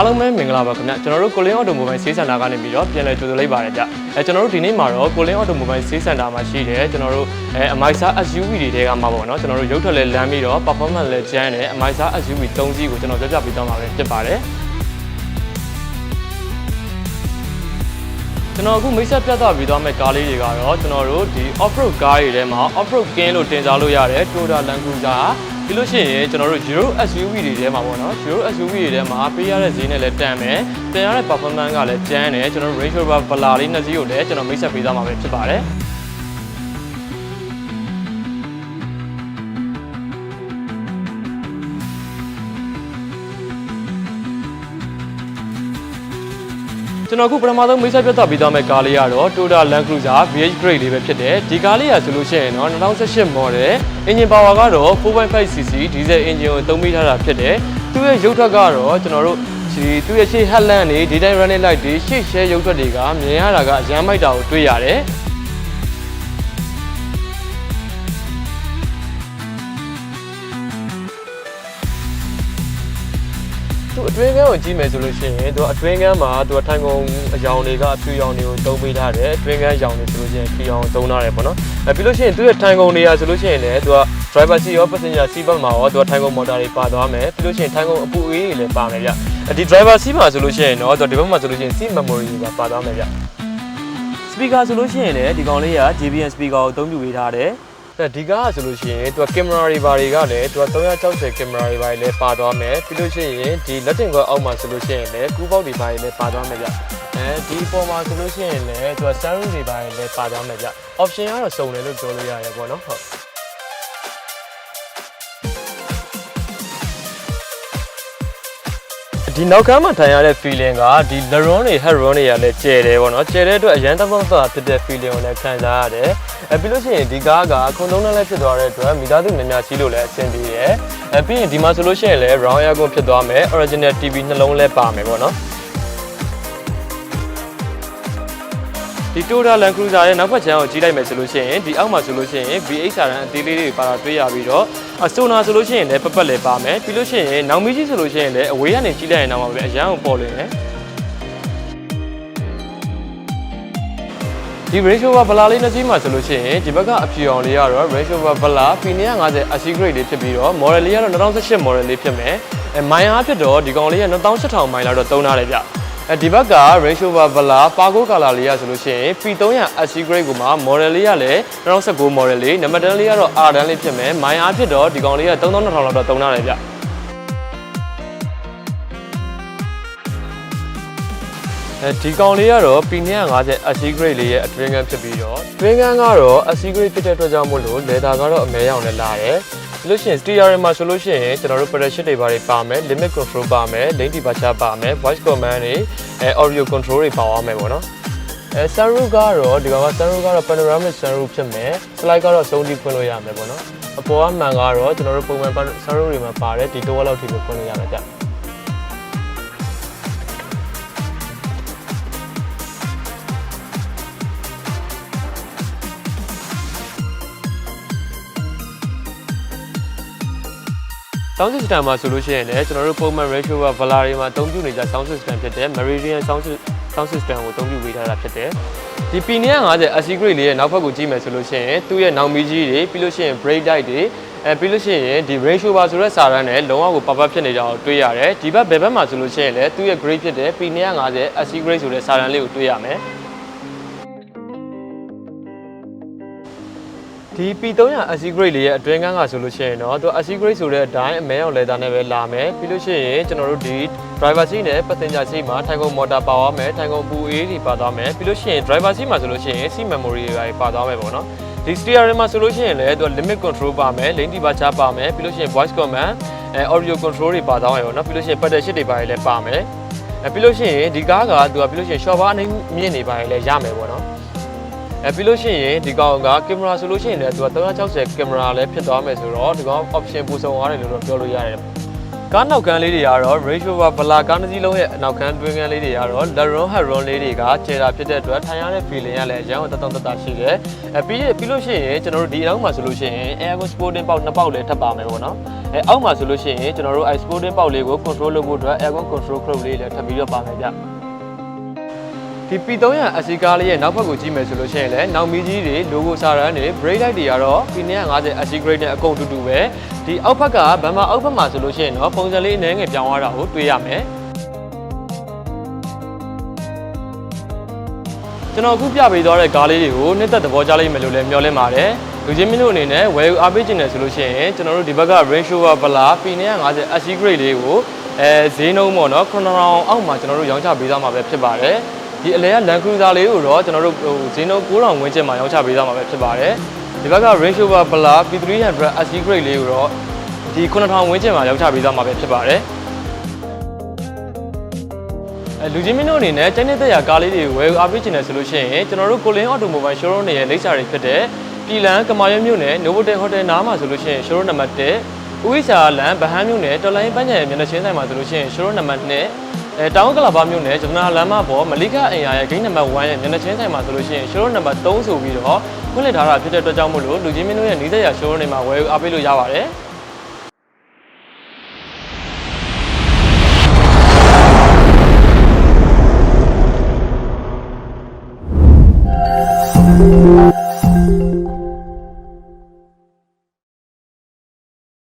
အားလုံးပဲမင်္ဂလာပါခင်ဗျကျွန်တော်တို့ကိုလင်းအော်တိုမိုဘိုင်းဆေးစင်တာကနေပြီးတော့ပြန်လည်ကြိုဆိုလိုက်ပါတယ်ဗျအဲကျွန်တော်တို့ဒီနေ့မှာတော့ကိုလင်းအော်တိုမိုဘိုင်းဆေးစင်တာမှာရှိတယ်ကျွန်တော်တို့အဲအမိုက်စာ SUV တွေတဲကမှာပေါ့နော်ကျွန်တော်တို့ရုပ်ထွက်လဲလမ်းပြီးတော့ performance လဲကျန်းတယ်အမိုက်စာ SUV 3စီးကိုကျွန်တော်ပြပြပေးသွားမှာပဲဖြစ်ပါတယ်ကျွန်တော်အခုမိတ်ဆက်ပြသပြီးသွားမယ့်ကားလေးတွေကတော့ကျွန်တော်တို့ဒီ off-road ကားတွေထဲမှာ off-road ကင်းလို့တင်စားလို့ရတယ် Toyota Land Cruiser ပြီးလို့ရှိရင်ကျွန်တော်တို့ Euro SUV တွေထဲမှာပေါ့နော် Euro SUV တွေထဲမှာပေးရတဲ့ဈေးနဲ့လည်းတန်မယ်တင်ရတဲ့ performance ကလည်းကျန်းတယ်ကျွန်တော်တို့ Range Rover Velar လေးနှစ်စီးကိုလည်းကျွန်တော်မိတ်ဆက်ပေးသွားမှာပဲဖြစ်ပါတယ် ကျွန်တော်အခုပထမဆုံးမိတ်ဆက်ပြသပေးသွားမယ့်ကားလေးကတော့ Toyota Land Cruiser VH Grade လေးပဲဖြစ်တယ်ဒီကားလေးရဆိုလို့ရှိရင်တော့2018 model engine power ကတော့ 4.5cc diesel engine ကိုသုံးမိထားတာဖြစ်တယ်သူ့ရဲ့ရုပ်ထွက်ကတော့ကျွန်တော်တို့ဒီသူ့ရဲ့ရှေ့ headlamp တွေ daytime running light တွေရှေ့ share ရုပ်ထွက်တွေကမြင်ရတာကအရန်မိုက်တာကိုတွေ့ရတယ် သူအတွင်းကန်းကိုကြည့်မယ်ဆိုလို့ရှိရင်သူအတွင်းကန်းမှာသူထိုင်ကုန်အယောင်တွေကအဖြူရောင်တွေကိုတုံးပေးထားတယ်အတွင်းကန်းရောင်တွေဆိုလို့ရှိရင်ဖြူရောင်တုံးထားတယ်ပေါ့နော်အဲပြီးလို့ရှိရင်သူရဲ့ထိုင်ကုန်တွေကဆိုလို့ရှိရင်လည်းသူက driver seat ရော passenger seat ဘက်မှာရောသူကထိုင်ကုန် motor တွေပါသွားမယ်ပြီးလို့ရှိရင်ထိုင်ကုန်အပူအေးတွေလည်းပါမယ်ဗျအဲဒီ driver seat မှာဆိုလို့ရှိရင်တော့သူကဒီဘက်မှာဆိုလို့ရှိရင် seat memory တွေပါပါသွားမယ်ဗျ speaker ဆိုလို့ရှိရင်လည်းဒီကောင်လေးက JBL speaker ကိုအသုံးပြုပေးထားတယ် အဲဒီကားကဆိုလို့ရှိရင်သူကကင်မရာတွေဘာတွေကလည်းသူက360ကင်မရာတွေဘာတွေလည်းပါသွားမယ်ပြီးလို့ရှိရင်ဒီလက်တင်ကွက်အောက်မှာဆိုလို့ရှိရင်လည်းကူးပေါက်တွေဘာတွေလည်းပါသွားမယ်ဗျအဲဒီပေါ်မှာဆိုလို့ရှိရင်လည်းသူက sunroof တွေဘာတွေလည်းပါသွားမယ်ဗျ option ကတော့စုံတယ်လို့ပြောလို့ရတယ်ပေါ့နော်ဟုတ် ဒီနောက်ကမ်းမှာထိုင်ရတဲ့ feeling ကဒီ leron တွေ headron တွေကလည်းကျယ်တယ်ပေါ့နော်ကျယ်တဲ့အတွက်အရန်သဘောသာဖြစ်တဲ့ feeling ကိုလည်းခံစားရတယ်အဲပြီးလို့ရှိရင်ဒီကားကခုံလုံးနဲ့လည်းဖြစ်သွားတဲ့အတွက်မိသားစုများများစီးလို့လည်းအဆင်ပြေတယ်အဲပြီးရင်ဒီမှာဆိုလို့ရှိရင်လည်း round air ကိုဖြစ်သွားမယ် original TV နှလုံးလည်းပါမယ်ပေါ့နော် ဒီ Toyota Land Cruiser ရဲ့နောက်ဘက်ခြမ်းကိုကြည့်လိုက်မယ်ဆိုလို့ရှိရင်ဒီအောက်မှာဆိုလို့ရှိရင် VHR အသေးလေးတွေပါတာတွေ့ရပြီးတော့အဆိုနာဆိုလို့ရှိရင်လည်းပပတ်လည်းပါမယ်ပြီးလို့ရှိရင်နောက်မီးကြီးဆိုလို့ရှိရင်လည်းအဝေးကနေကြည့်လိုက်ရင်တော့ပဲအရန်ကိုပေါ်လွင်တယ်ဒီ Range Rover Velar လေးနှစ်စီးမှာဆိုလို့ရှိရင်ဒီဘက်ကအဖြူအောင်လေးကတော့ Range Rover Velar P950 RC Grade လေးဖြစ်ပြီးတော့ model လေးကတော့2018 model လေးဖြစ်မယ်အဲမိုင်အားဖြစ်တော့ဒီကောင်လေးက28000မိုင်လောက်တော့သုံးထားတယ်ဗျအဲ ဒီဘက်က Range Rover Velar Pargo Color လေးရဆိုလို့ရှိရင် P300 RC Grade ကိုမှ model လေးကလည်း2019 model လေးနံပါတ်10လေးကတော့ R10 လေးဖြစ်မယ်မိုင်အားဖြစ်တော့ဒီကောင်လေးက3200လောက်တော့သုံးထားတယ်ဗျအဲဒီကောင်လေးကတော့ P950 AC grade လေးရဲ့အတွင်းကန်းဖြစ်ပြီးတော့အတွင်းကန်းကတော့ AC grade ဖြစ်တဲ့အတွက်ကြောင့်မို့လို့ leather ကတော့အမဲရောင်နဲ့လာတယ်ပြီး လို့ရှိရင် steering မှာဆိုလို့ရှိရင်ကျွန်တော်တို့ pedal shift တွေပါတွေပါမယ် limit control ပါမယ် lane departure ပါမယ် voice command တွေအဲ audio control တွေပါသွားမယ်ပေါ့နော်အဲ sunroof ကတော့ဒီကောင်က sunroof ကတော့ panoramic sunroof ဖြစ်မယ် slide ကတော့စုံတီးဖွင့်လို့ရမယ်ပေါ့နော်အပေါ်ကမှန်ကတော့ကျွန်တော်တို့ပုံမှန် sunroof တွေမှာပါတယ်ဒီတော့လောက်ထိပဲဖွင့်လို့ရမယ် sound system မှာဆိုလို့ရှိရင်လည်းကျွန်တော်တို့ပုံမှန် ratio က Velar တွေမှာအသုံးပြုနေကြ sound system ဖြစ်တဲ့ Meridian sound sy- sound system ကိုအသုံးပြုပေးထားတာဖြစ်တယ်။ဒီ P950 AC grade လေးရဲ့နောက်ဘက်ကိုကြည့်မယ်ဆိုလို့ရှိရင်သူ့ရဲ့နောက်မီးကြီးတွေပြီးလို့ရှိရင် brake light တွေအဲပြီးလို့ရှိရင်ဒီ ratio ပါဆိုတဲ့စာရန်နဲ့လုံးဝကိုပပဖြစ်နေကြအောင်တွေ့ရတယ်။ဒီဘက်ဘယ်ဘက်မှာဆိုလို့ရှိရင်လည်းသူ့ရဲ့ grade ဖြစ်တဲ့ P950 AC grade ဆိုတဲ့စာရန်လေးကိုတွေ့ရမယ်။ ဒီ P300 AC grade လေးရဲ့အတွင်းကန်းကဆိုလို့ရှိရင်တော့သူ AC grade ဆိုတဲ့အတိုင်းအမဲအောင် leather နဲ့ပဲလာမယ်ပြီးလို့ရှိရင်ကျွန်တော်တို့ဒီ driver seat နဲ့ passenger seat မှာထိုင်ကုန် motor ပါသွားမယ်ထိုင်ကုန်ပူအေးတွေပါသွားမယ်ပြီးလို့ရှိရင် driver seat မှာဆိုလို့ရှိရင် seat memory တွေပါသွားမယ်ပေါ့နော်ဒီ steering မှာဆိုလို့ရှိရင်လည်းသူက limit control ပါမယ် lane departure ပါမယ်ပြီးလို့ရှိရင် voice command အဲ audio control တွေပါသွားမယ်ပေါ့နော်ပြီးလို့ရှိရင် pedal shift တွေပါလည်းပါမယ်အဲပြီးလို့ရှိရင်ဒီကားကသူကပြီးလို့ရှိရင် short bar အနေမြင့်နေပါလည်းရမယ်ပေါ့နော် အဲပြီးလို့ရှိရင်ဒီကောင်ကကင်မရာဆိုလို့ရှိရင်လည်းသူက360ကင်မရာလည်းဖြစ်သွားမယ်ဆိုတော့ဒီကောင် option ပူဆောင်သွားတယ်လို့တော့ပြောလို့ရတယ်ကားနောက်ကန်းလေးတွေကတော့ ratio ကဗလာကားတစ်စီးလုံးရဲ့နောက်ကန်းတွင်းကန်းလေးတွေကတော့ leron headron လေးတွေကကျယ်တာဖြစ်တဲ့အတွက်ထိုင်ရတဲ့ feeling ကလည်းအရင်ကတတောင်တတရှိတယ်အဲပြီးပြီးလို့ရှိရင်ကျွန်တော်တို့ဒီအအောင်မှာဆိုလို့ရှိရင် air sporting ပေါက်နှစ်ပေါက်လည်းထပ်ပါမယ်ပေါ့နော်အဲအောက်မှာဆိုလို့ရှိရင်ကျွန်တော်တို့ ice sporting ပေါက်လေးကို control လုပ်ဖို့အတွက် aircon control club လေးလည်းထပ်ပြီးတော့ပါမယ်ဗျ ဒီ P300 AC ကားလေးရဲ့နောက်ဘက်ကိုကြည့်မယ်ဆိုလို့ရှိရင်လည်းနောက်မီးကြီးတွေ logo စာရန်တွေ brake light တွေကတော့ P250 AC grade နဲ့အကုန်တူတူပဲဒီအောက်ဘက်ကဗန်မာအောက်ဘက်မှာဆိုလို့ရှိရင်တော့ပုံစံလေးအနည်းငယ်ပြောင်းသွားတာကိုတွေ့ရမယ်ကျွန်တော်အခုပြပေးသွားတဲ့ကားလေးတွေကိုနှစ်သက်သဘောကျလိမ့်မယ်လို့လည်းမျှော်လင့်ပါတယ်လူချင်းမင်းတို့အနေနဲ့ဝယ်ယူအားပေးခြင်းတယ်ဆိုလို့ရှိရင်ကျွန်တော်တို့ဒီဘက်က Range Rover Velar P250 AC grade လေးကိုအဲဈေးနှုန်းပေါ့နော်9000အောက်မှာကျွန်တော်တို့ရောင်းချပေးသွားမှာပဲဖြစ်ပါတယ် ဒီအလဲက Land Cruiser လေးကိုတော့ကျွန်တော်တို့ဟိုဈေးနှုန်း9000ဝန်းကျင်မှာရောင်းချပေးသွားမှာပဲဖြစ်ပါတယ်ဒီဘက်က Range Rover Velar P300 AC grade လေးကိုတော့ဒီ9000ဝန်းကျင်မှာရောင်းချပေးသွားမှာပဲဖြစ်ပါတယ်အဲလူချင်းမင်းတို့အနေနဲ့တိုင်းနေတဲ့ရာကားလေးတွေဝယ်ယူအားပေးချင်တယ်ဆိုလို့ရှိရင်ကျွန်တော်တို့ကိုလင်းအော်တိုမိုဘိုင်းရှိုးရုံးတွေရဲ့လိပ်စာတွေဖြစ်တဲ့ပြည်လန်ကမာရွတ်မြို့နယ် Novotel Hotel နားမှာဆိုလို့ရှိရင်ရှိုးရုံးနံပါတ်1ဥိစာလန်ဗဟန်းမြို့နယ်တော်လိုင်းပန်းချံရဲ့မျက်နှာချင်းဆိုင်မှာဆိုလို့ရှိရင်ရှိုးရုံးနံပါတ်2 အဲတောင်ကလာဘာမြို့နယ်ဂျမနာလမ်းမပေါ်မလိကအင်ယာရဲ့ဂိမ်းနံပါတ်1ရဲ့မျက်နှာချင်းဆိုင်မှာဆိုလို့ရှိရင်ရှိုးရုံးနံပါတ်3ဆိုပြီးတော့ဖွင့်လှစ်ထားတာဖြစ်တဲ့အတွက်ကြောင့်မို့လို့လူချင်းမင်းတို့ရဲ့နီးစပ်ရာရှိုးရုံးတွေမှာဝယ်ယူအားပေးလို့ရပါတယ်။